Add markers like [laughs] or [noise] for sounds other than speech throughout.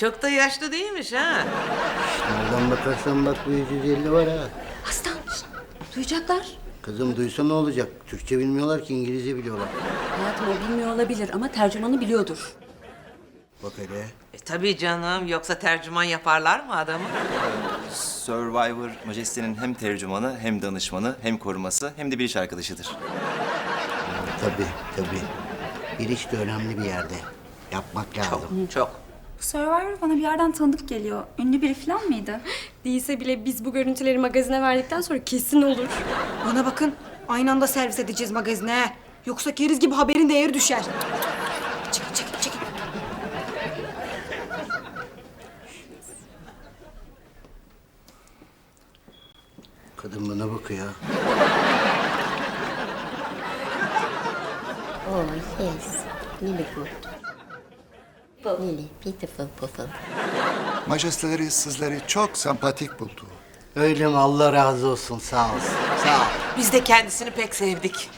Çok da yaşlı değilmiş ha. Nereden bakarsan bak bu 150 var ha. Aslan duyacaklar. Kızım duysa ne olacak? Türkçe bilmiyorlar ki İngilizce biliyorlar. Hayatım o bilmiyor olabilir ama tercümanı biliyordur. Bak hele. E, tabii canım yoksa tercüman yaparlar mı adamı? Survivor Majeste'nin hem tercümanı hem danışmanı hem koruması hem de bir iş arkadaşıdır. Tabii tabii. Bir iş de önemli bir yerde. Yapmak lazım. Çok. Survivor bana bir yerden tanıdık geliyor. Ünlü biri falan mıydı? [laughs] Değilse bile biz bu görüntüleri magazine verdikten sonra kesin olur. Bana bakın. Aynı anda servis edeceğiz magazine. Yoksa keriz gibi haberin değeri düşer. Çekil çekil çekil. Kadın bana bakıyor. Oh, yes. Really good. Really beautiful puzzle. Majesteleri sizleri çok sempatik buldu. Öyle mi? Allah razı olsun. Sağ olsun. Sağ ol. Biz de kendisini pek sevdik.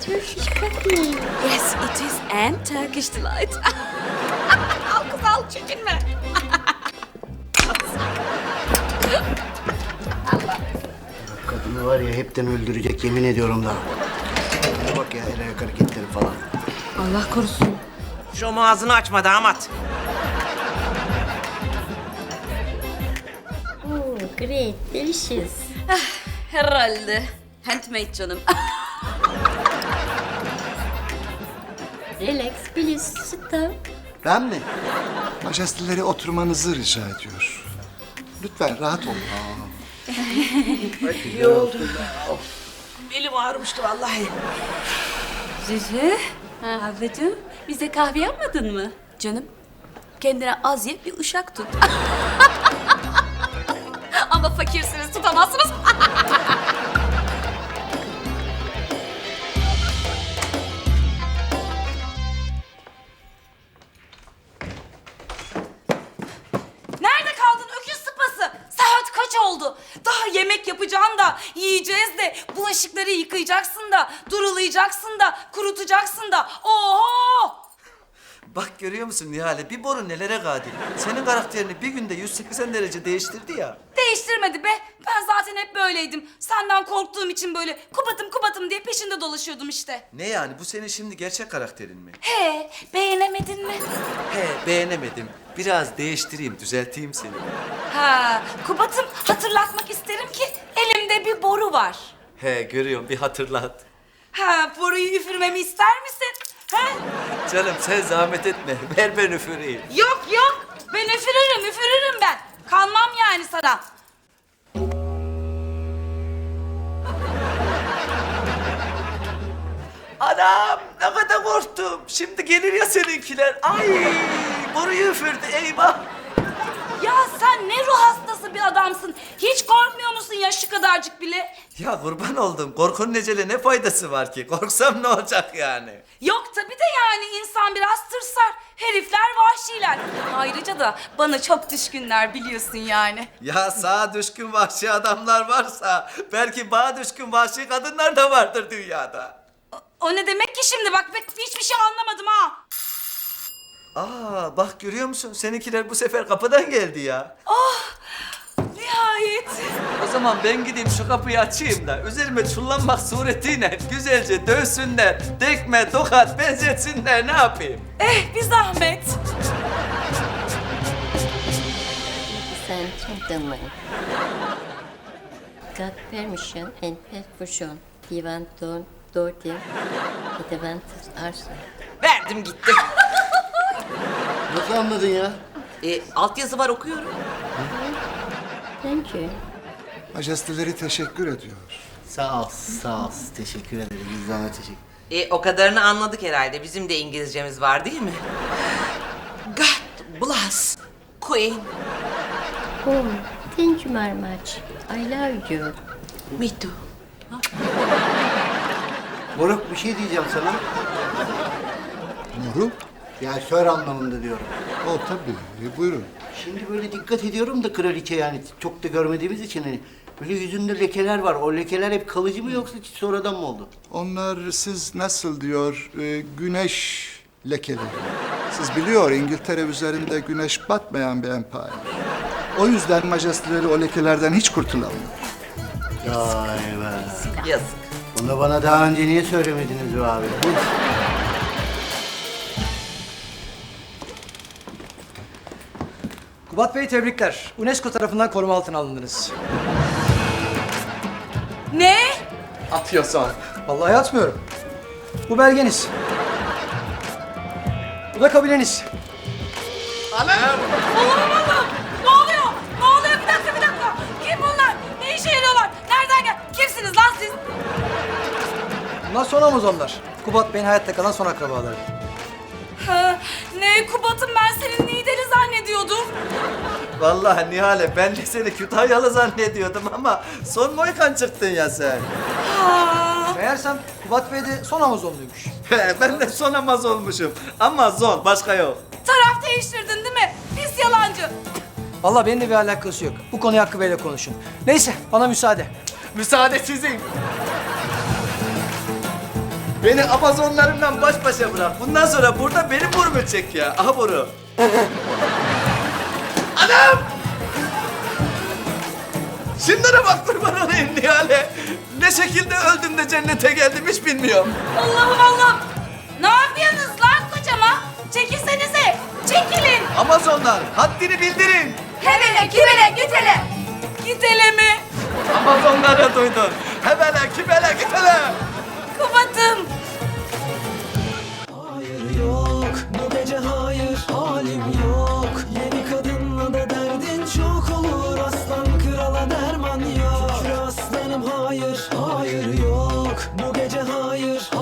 Turkish coffee. Yes it is and Turkish delight. [laughs] Al kız al çekinme. Kadını var ya hepten öldürecek yemin ediyorum da. Bak ya el ayak hareketleri falan. Allah korusun. Şu ağzını açma damat. Oh, great. Delicious. Herhalde. Handmade canım. [laughs] Relax, please. Sit down. Ben mi? Majesteleri oturmanızı rica ediyor. Lütfen rahat olun. Belim ağrımıştı vallahi. Cici. Ablacığım bize kahve yapmadın mı? Canım kendine az ye bir uşak tut. [laughs] ama fakirsiniz oldu? Daha yemek yapacaksın da, yiyeceğiz de, bulaşıkları yıkayacaksın da, durulayacaksın da, kurutacaksın da. Oho! Bak görüyor musun Nihale? Bir boru nelere kadir. Senin karakterini bir günde 180 derece değiştirdi ya. Değiştirmedi be. Ben zaten hep böyleydim. Senden korktuğum için böyle kubatım kubatım diye peşinde dolaşıyordum işte. Ne yani? Bu senin şimdi gerçek karakterin mi? He, beğenemedin mi? He beğenemedim. Biraz değiştireyim, düzelteyim seni. Ha, kubatım hatırlatmak isterim ki elimde bir boru var. He görüyorum bir hatırlat. Ha, boruyu üfürmemi ister misin? He? Canım sen zahmet etme. Ver ben üfüreyim. Yok yok. Ben üfürürüm, üfürürüm ben. Kalmam yani sana. Anam ne kadar korktum. Şimdi gelir ya seninkiler. Ay boruyu üfürdü eyvah. Ya sen ne ruh hastası bir adamsın. Hiç korkmuyor musun ya şu kadarcık bile? Ya kurban oldum. Korkunun ecele ne faydası var ki? Korksam ne olacak yani? Yok tabii de yani insan biraz tırsar. Herifler vahşiler. Ayrıca da bana çok düşkünler biliyorsun yani. Ya sağa düşkün vahşi adamlar varsa belki bağa düşkün vahşi kadınlar da vardır dünyada. O ne demek ki şimdi bak ben hiçbir şey anlamadım ha. Aa bak görüyor musun? Seninkiler bu sefer kapıdan geldi ya. Nihayet. O zaman ben gideyim şu kapıyı açayım da üzerime çullanmak suretiyle güzelce dövsünler, tekme, tokat benzetsinler ne yapayım? Eh bir zahmet. Gentlemen. Got permission and permission. Divan don Dortim. Advantage arsa. Verdim gitti. [laughs] Nasıl anladın ya? E, altyazı var okuyorum. Thank you. Majesteleri teşekkür ediyor. Sağ ol. Sağ ol. Teşekkür ederiz. Biz zahmet teşekkür E, o kadarını anladık herhalde. Bizim de İngilizcemiz var değil mi? God bless Queen. Oh, thank you very much. I love you. Me too. Moruk bir şey diyeceğim sana. Moruk? Ya sör anlamında diyorum. O tabii. E, buyurun. Şimdi böyle dikkat ediyorum da kraliçe yani çok da görmediğimiz için hani Böyle yüzünde lekeler var. O lekeler hep kalıcı mı yoksa sonradan mı oldu? Onlar siz nasıl diyor e, güneş lekeleri. Siz biliyor İngiltere üzerinde güneş batmayan bir empire. O yüzden majesteleri o lekelerden hiç kurtulamıyor. Vay be. Yazık. Bunu bana daha önce niye söylemediniz be abi? Kubat Bey tebrikler. UNESCO tarafından koruma altına alındınız. Ne? Atıyorsun. Vallahi atmıyorum. Bu belgeniz. Bu da kabileniz. Allah'ım Allah'ım. Ne oluyor? Ne oluyor? Bir dakika bir dakika. Kim bunlar? Ne işe yarıyorlar? Nereden gel? Kimsiniz lan siz? Bunlar son Amazonlar. Kubat Bey'in hayatta kalan son akrabaları. Ha, ne Kubat'ım ben senin lideri zannediyordum. Vallahi Nihale ben de seni Kütahyalı zannediyordum ama son Moykan çıktın ya sen. Ha. Meğersem Kubat Bey de son Amazonluymuş. ben de son Amaz olmuşum. Amazon başka yok. Taraf değiştirdin değil mi? Pis yalancı. Vallahi benimle bir alakası yok. Bu konuyu Hakkı Bey'le konuşun. Neyse bana müsaade. Müsaade sizin. Beni Amazonlarımla baş başa bırak. Bundan sonra burada benim burnu çek ya. Aha boru. [laughs] Anam! Şunlara bak kurban olayım Nihale. Ne şekilde öldüm de cennete geldim hiç bilmiyorum. Allah'ım Allah'ım. Ne yapıyorsunuz lan kocama? Çekilsenize. Çekilin. Amazonlar haddini bildirin. Hebele kibele git hele. Git hele mi? Amazonlara duydun. Hebele kibele git Kubat'ım. Hayır yok bu gece hayır halim yok. Yeni kadınla da derdin çok olur. Aslan krala derman yok. Şükür aslanım hayır hayır yok. Bu gece hayır halim